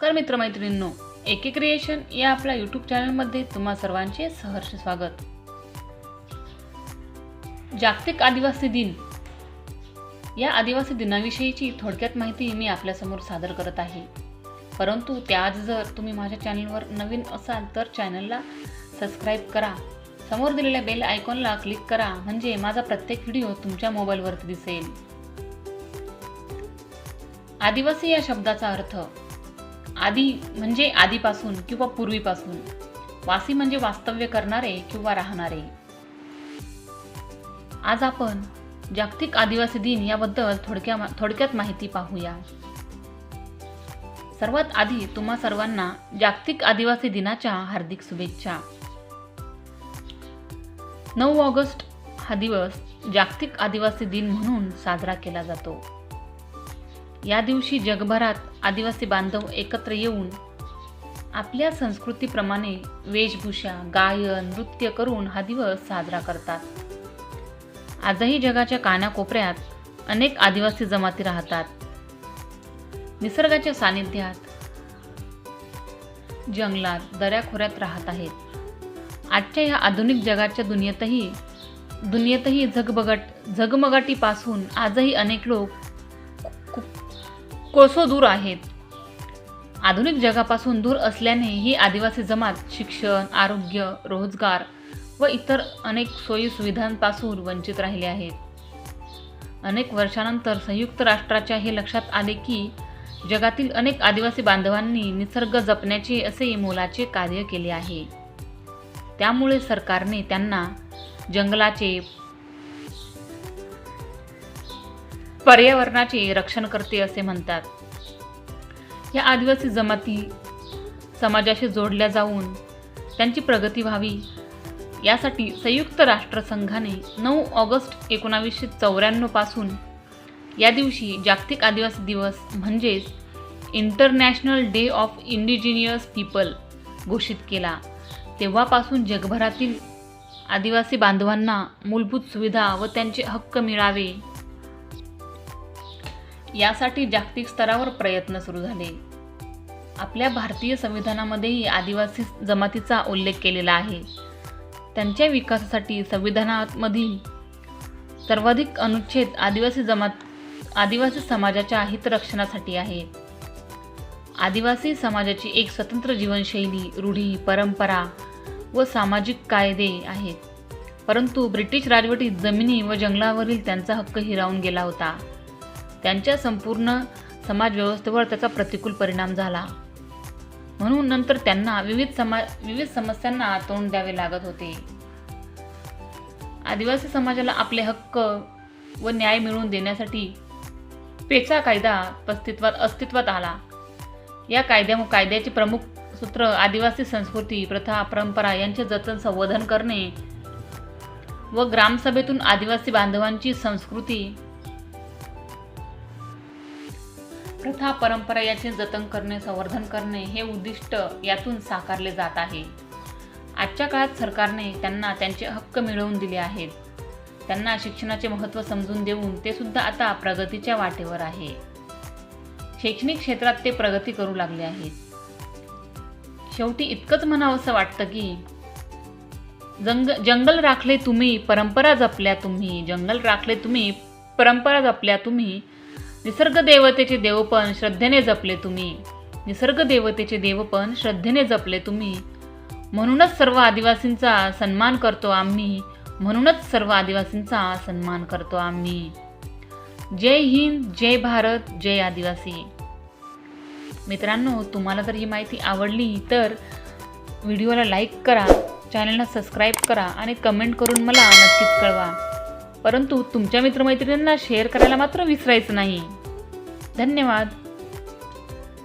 नमस्कार मित्रमैत्रिणींनो एके क्रिएशन या आपल्या यूट्यूब चॅनलमध्ये तुम्हा सर्वांचे सहर्ष स्वागत. जागतिक आदिवासी दिन. या आदिवासी दिनाविषयीची थोडक्यात माहिती मी आपल्यासमोर सादर करत आहे. परंतु त्याआधी जर तुम्ही माझ्या चॅनलवर नवीन असाल तर चॅनलला सबस्क्राईब करा. समोर दिलेल्या बेल आयकॉनला क्लिक करा म्हणजे माझा प्रत्येक व्हिडिओ तुमच्या मोबाईलवरती दिसेल. आदिवासी या शब्दाचा अर्थ आधी म्हणजे आधीपासून किंवा पूर्वीपासून. वासी म्हणजे वास्तव्य करणारे किंवा राहणारे. आज आपण जागतिक आदिवासी दिन याबद्दल थोडक्या थोडक्यात माहिती पाहूया. सर्वात आधी तुम्हा सर्वांना जागतिक आदिवासी दिनाच्या हार्दिक शुभेच्छा. नऊ ऑगस्ट हा दिवस जागतिक आदिवासी दिन म्हणून साजरा केला जातो. या दिवशी जगभरात आदिवासी बांधव एकत्र येऊन आपल्या संस्कृतीप्रमाणे वेशभूषा गायन नृत्य करून हा दिवस साजरा करतात. आजही जगाच्या कानाकोपऱ्यात अनेक आदिवासी जमाती राहतात. निसर्गाच्या सानिध्यात जंगलात दऱ्याखोऱ्यात राहत आहेत. आजच्या या आधुनिक जगाच्या दुनियेतही दुनियेतही झगबगट झगमगाटीपासून आजही अनेक लोक कोळसो दूर आहेत. आधुनिक जगापासून दूर असल्याने ही आदिवासी जमात शिक्षण आरोग्य रोजगार व इतर अनेक सोयी सुविधांपासून वंचित राहिले आहेत. अनेक वर्षानंतर संयुक्त राष्ट्राच्या हे लक्षात आले की जगातील अनेक आदिवासी बांधवांनी निसर्ग जपण्याचे असे मोलाचे कार्य केले आहे. त्यामुळे सरकारने त्यांना जंगलाचे पर्यावरणाचे रक्षण करते असे म्हणतात. या आदिवासी जमाती समाजाशी जोडल्या जाऊन त्यांची प्रगती व्हावी यासाठी संयुक्त राष्ट्रसंघाने नऊ ऑगस्ट एकोणावीसशे चौऱ्याण्णवपासून या दिवशी जागतिक आदिवासी दिवस म्हणजेच international day of indigenous people घोषित केला. तेव्हापासून जगभरातील आदिवासी बांधवांना मूलभूत सुविधा व त्यांचे हक्क मिळावे. यासाठी जागतिक स्तरावर प्रयत्न सुरू झाले. आपल्या भारतीय संविधानामध्येही आदिवासी जमातीचा उल्लेख केलेला आहे. त्यांच्या विकासासाठी संविधानामधील सर्वाधिक अनुच्छेद आदिवासी जमात आदिवासी समाजाच्या हितरक्षणासाठी आहे. आदिवासी समाजाची एक स्वतंत्र जीवनशैली रूढी परंपरा व सामाजिक कायदे आहेत. परंतु ब्रिटिश राजवटीत जमिनी व जंगलावरील त्यांचा हक्क हिरावून गेला होता. त्यांच्या संपूर्ण समाजव्यवस्थेवर त्याचा प्रतिकूल परिणाम झाला. म्हणून नंतर त्यांना विविध समा विविध समस्यांना तोंड द्यावे लागत होते. आदिवासी समाजाला आपले हक्क व न्याय मिळवून देण्यासाठी पेचा कायदा अस्तित्वात अस्तित्वात आला. या कायद्या कायद्याचे प्रमुख सूत्र आदिवासी संस्कृती प्रथा परंपरा यांचे जतन संवर्धन करणे व ग्रामसभेतून आदिवासी बांधवांची संस्कृती प्रथा परंपरा याचे जतन करणे संवर्धन करणे हे उद्दिष्ट यातून साकारले जात आहे. आजच्या काळात सरकारने त्यांना त्यांचे हक्क मिळवून दिले आहेत. त्यांना शिक्षणाचे महत्त्व समजून देऊन ते सुद्धा आता प्रगतीच्या वाटेवर आहे. शैक्षणिक क्षेत्रात ते प्रगती करू लागले आहेत. शेवटी इतकंच म्हणावंसं वाटतं की जंग जंगल राखले तुम्ही परंपरा जपल्या तुम्ही जंगल राखले तुम्ही परंपरा जपल्या तुम्ही निसर्ग देवतेचे देवपण श्रद्धेने जपले तुम्ही. निसर्ग देवतेचे देवपण श्रद्धेने जपले तुम्ही. म्हणूनच सर्व आदिवासींचा सन्मान करतो आम्ही. म्हणूनच सर्व आदिवासींचा सन्मान करतो आम्ही. जय हिंद जय भारत जय आदिवासी. मित्रांनो तुम्हाला जर ही माहिती आवडली तर व्हिडिओला लाईक करा चॅनलला सबस्क्राईब करा आणि कमेंट करून मला नक्कीच कळवा. परंतु तुमच्या मित्रमैत्रिणींना शेअर करायला मात्र विसरायचं नाही. धन्यवाद.